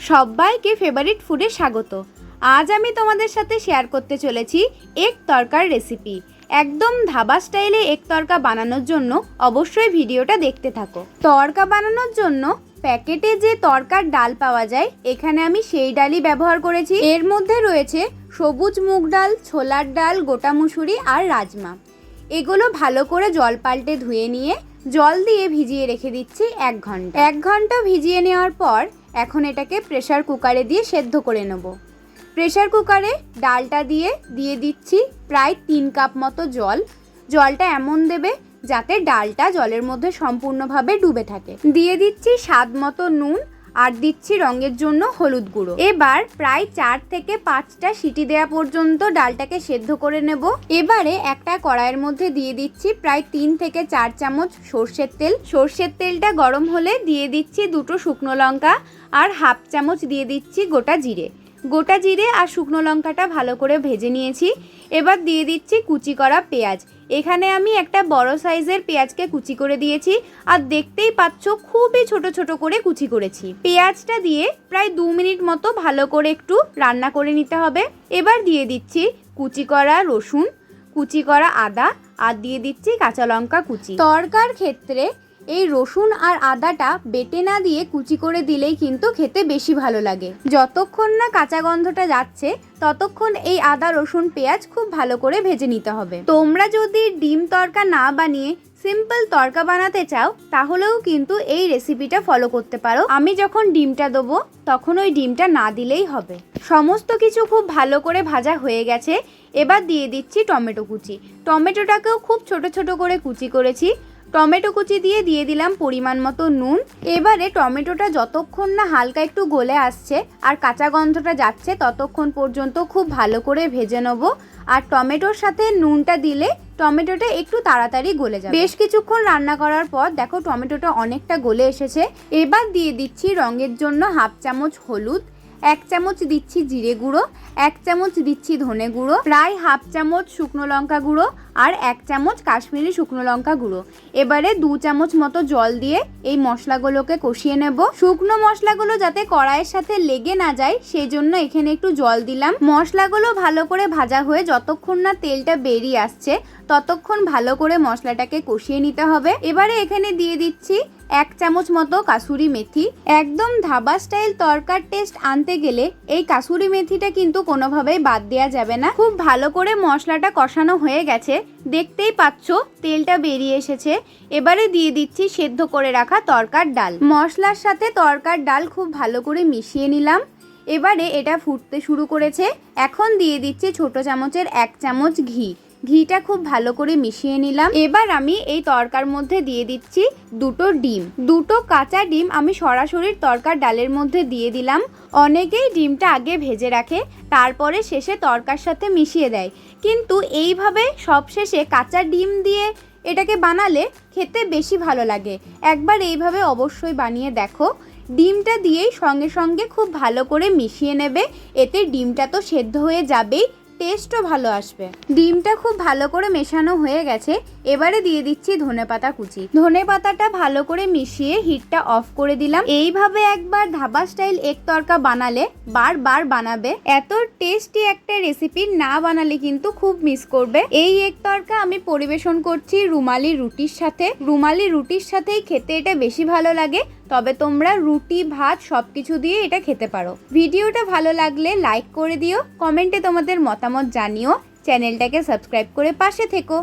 সবাইকে ফেভারিট ফুডে স্বাগত। আজ আমি তোমাদের সাথে শেয়ার করতে চলেছি এক তরকার রেসিপি একদম ধাবা স্টাইলে এক তরকা বানানোর জন্য অবশ্যই ভিডিওটা দেখতে থাকো। তরকা বানানোর জন্য প্যাকেটে যে তরকার ডাল পাওয়া যায়, এখানে আমি সেই ডালই ব্যবহার করেছি। এর মধ্যে রয়েছে সবুজ মুগ ডাল, ছোলার ডাল, গোটা মুসুরি আর রাজমা। এগুলো ভালো করে জল পাল্টে ধুয়ে নিয়ে জল দিয়ে ভিজিয়ে রেখে দিচ্ছি এক ঘণ্টা। এক ঘণ্টা ভিজিয়ে নেওয়ার পর এখন এটাকে প্রেশার কুকারে দিয়ে সেদ্ধ করে নেব। প্রেশার কুকারে ডালটা দিয়ে দিয়ে দিচ্ছি প্রায় তিন কাপ মতো জল। জলটা এমন দেবে যাতে ডালটা জলের মধ্যে সম্পূর্ণভাবে ডুবে থাকে। দিয়ে দিচ্ছি স্বাদ মতো নুন আর দিচ্ছি রঙের জন্য হলুদ গুঁড়ো। এবার প্রায় চার থেকে পাঁচটা সিটি দেওয়া পর্যন্ত ডালটাকে সেদ্ধ করে নেব। এবারে একটা কড়াইয়ের মধ্যে দিয়ে দিচ্ছি প্রায় তিন থেকে চার চামচ সর্ষের তেল। সর্ষের তেলটা গরম হলে দিয়ে দিচ্ছি দুটো শুকনো লঙ্কা আর হাফ চামচ দিয়ে দিচ্ছি গোটা জিরে। গোটা জিরে আর শুকনো লঙ্কাটা ভালো করে ভেজে নিয়েছি। এবার দিয়ে দিচ্ছি কুচি করা পেঁয়াজ। এখানে আমি একটা বড় সাইজের পেঁয়াজকে কুচি করে দিয়েছি আর দেখতেই পাচ্ছ খুবই ছোট ছোট করে কুচি করেছি। পেঁয়াজটা দিয়ে প্রায় দু মিনিট মতো ভালো করে একটু রান্না করে নিতে হবে। এবার দিয়ে দিচ্ছি কুচি করা রসুন, কুচি করা আদা আর দিয়ে দিচ্ছি কাঁচা লঙ্কা কুচি। তরকার ক্ষেত্রে এই রসুন আর আদাটা বেটে না দিয়ে কুচি করে দিলেই কিন্তু খেতে বেশি ভালো লাগে। যতক্ষণ না কাঁচা গন্ধটা যাচ্ছে, ততক্ষণ এই আদা, রসুন, পেঁয়াজ খুব ভালো করে ভেজে নিতে হবে। তোমরা যদি ডিম তরকা না বানিয়ে সিম্পল তরকা বানাতে চাও, তাহলেও কিন্তু এই রেসিপিটা ফলো করতে পারো। আমি যখন ডিমটা দেবো, তখন ওই ডিমটা না দিলেই হবে। সমস্ত কিছু খুব ভালো করে ভাজা হয়ে গেছে। এবার দিয়ে দিচ্ছি টমেটো কুচি। টমেটোটাকেও খুব ছোট ছোট করে কুচি করেছি। টমেটো কুচি দিয়ে দিয়ে দিলাম পরিমাণ মতো নুন। এবারে টমেটোটা যতক্ষণ না হালকা একটু গলে আসছে আর কাঁচা গন্ধটা যাচ্ছে, ততক্ষণ পর্যন্ত খুব ভালো করে ভেজে নেব। আর টমেটোর সাথে নুনটা দিলে টমেটোটা একটু তাড়াতাড়ি গলে যাবে। বেশ কিছুক্ষণ রান্না করার পর দেখো টমেটোটা অনেকটা গলে এসেছে। এবার দিয়ে দিচ্ছি রঙের জন্য হাফ চামচ হলুদ এক চামচ দিচ্ছি জিরে গুঁড়ো, এক চামচ দিচ্ছি ধনে গুঁড়ো, প্রায় হাফ চামচ শুকনো লঙ্কা গুঁড়ো আর এক চামচ কাশ্মীরি শুকনো লঙ্কা গুঁড়ো। এবারে দু চামচ মতো জল দিয়ে এই মশলাগুলোকে কষিয়ে নেব। শুকনো মশলাগুলো যাতে কড়াইয়ের সাথে লেগে না যায় সেই জন্য এখানে একটু জল দিলাম। মশলাগুলো ভালো করে ভাজা হয়ে যতক্ষণ না তেলটা বেরিয়ে আসছে, ততক্ষণ ভালো করে মশলাটাকে কষিয়ে নিতে হবে। এবারে এখানে দিয়ে দিচ্ছি এক চামচ মতো কাসুরি মেথি। একদম ধাবা স্টাইল তরকার টেস্ট আনতে গেলে এই কাসুরি মেথিটা কিন্তু কোনোভাবেই বাদ দেওয়া যাবে না। খুব ভালো করে মশলাটা কষানো হয়ে গেছে। দেখতেই পাচ্ছ, তেলটা বেরিয়ে এসেছে। এবারে দিয়ে দিচ্ছি সেদ্ধ করে রাখা তরকার ডাল। মশলার সাথে তরকার ডাল খুব ভালো করে মিশিয়ে নিলাম। এবারে এটা ফুটতে শুরু করেছে। এখন দিয়ে দিচ্ছি ছোট চামচের এক চামচ ঘি। ঘিটা খুব ভালো করে মিশিয়ে নিলাম। এবার আমি এই তরকার মধ্যে দিয়ে দিচ্ছি দুটো ডিম। দুটো কাঁচা ডিম আমি সরাসরি তরকার ডালের মধ্যে দিয়ে দিলাম। অনেকেই ডিমটা আগে ভেজে রাখে, তারপরে শেষে তরকার সাথে মিশিয়ে দেয়। কিন্তু এইভাবে সবশেষে কাঁচা ডিম দিয়ে এটাকে বানালে খেতে বেশি ভালো লাগে। একবার এইভাবে অবশ্যই বানিয়ে দেখো। ডিমটা দিয়েই সঙ্গে সঙ্গে খুব ভালো করে মিশিয়ে নেবে। এতে ডিমটা তো সেদ্ধ হয়ে যাবেই। টেস্টও ভালো আসবে। ডিমটা খুব ভালো করে মেশানো হয়ে গেছে, এবারে দিয়ে দিচ্ছি ধনেপাতা কুচি। ধনে পাতাটা ভালো করে মিশিয়ে হিটটা অফ করে দিলাম। এইভাবে একবার ধাবা স্টাইল এক তরকা বানালে বারবার বানাবে। এত টেস্টি একটা রেসিপি না বানালে কিন্তু খুব মিস করবে। এই এক তরকা আমি পরিবেশন করছি রুমালি রুটির সাথে। রুমালি রুটির সাথেই খেতে এটা বেশি ভালো লাগে। তবে তোমরা রুটি, ভাত সব কিছু দিয়ে এটা খেতে পারো। ভিডিওটা ভালো লাগলে লাইক করে দিও, কমেন্টে তোমাদের মতামত জানিও, চ্যানেলটাকে সাবস্ক্রাইব করে পাশে থেকো।